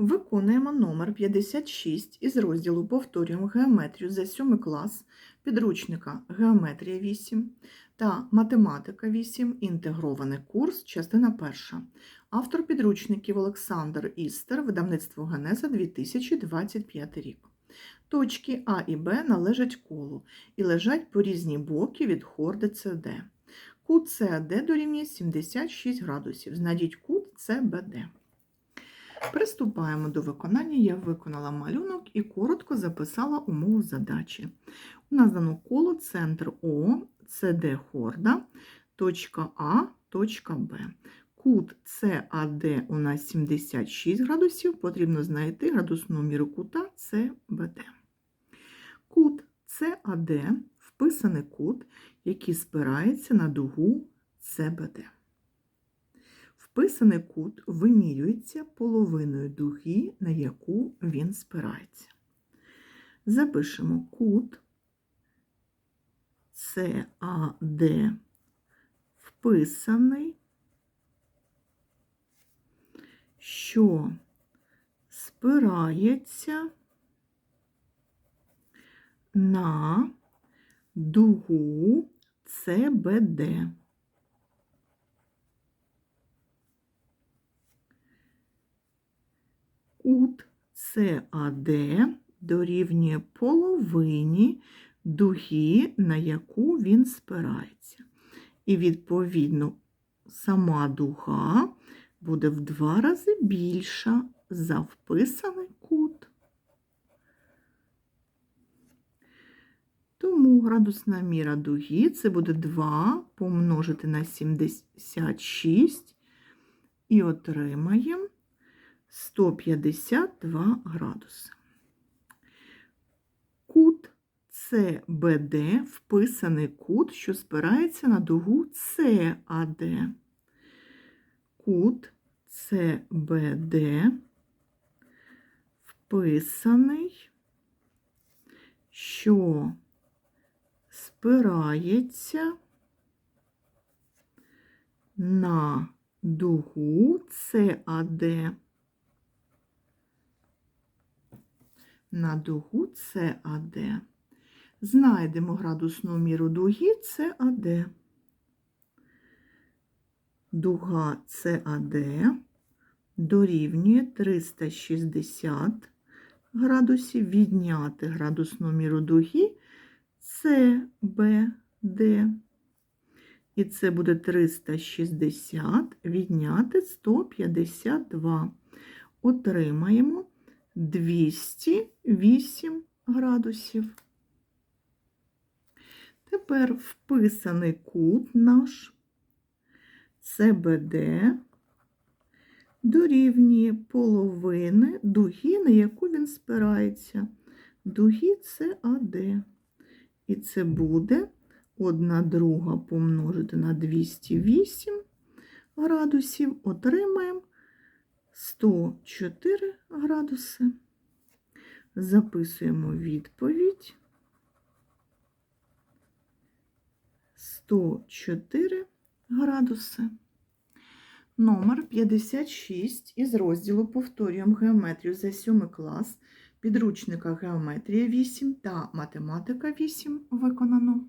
Виконуємо номер 56 із розділу Повторюємо геометрію за 7 клас підручника Геометрія 8 та Математика 8. Інтегрований курс, частина 1. Автор підручників Олександр Істер, видавництво Генеза 2025 рік. Точки А і Б належать колу і лежать по різні боки від хорди СД. Кут САД дорівнює 76 градусів. Знайдіть кут СБД. Приступаємо до виконання. Я виконала малюнок і коротко записала умову задачі. У нас дано коло центр О, СД хорда, точка А, точка Б. Кут САД у нас 76 градусів, потрібно знайти градусну міру кута СБД. Кут САД вписаний кут, який спирається на дугу СБД. Вписаний кут вимірюється половиною дуги, на яку він спирається. Запишемо кут САД вписаний, що спирається на дугу СБД. Кут САД дорівнює половині дуги, на яку він спирається. І, відповідно, сама дуга буде в два рази більша за вписаний кут. Тому градусна міра дуги це буде 2 помножити на 76 і отримаємо 152 градуси. Кут СБД вписаний кут, що спирається на дугу САД. Кут СБД вписаний, що спирається на дугу САД. На дугу САД. Знайдемо градусну міру дуги САД. Дуга САД дорівнює 360 градусів, відняти градусну міру дуги СБД. І це буде 360 відняти 152. Отримаємо 208 градусів. Тепер вписаний кут наш СБД дорівнює половини дуги, на яку він спирається. Дуги САД. І це буде 1 друга помножити на 208 градусів, отримаємо 104 градуси. Записуємо відповідь. 104 градуси. Номер 56 із розділу Повторюємо геометрію за 7 клас підручника Геометрія 8 та Математика 8 виконано.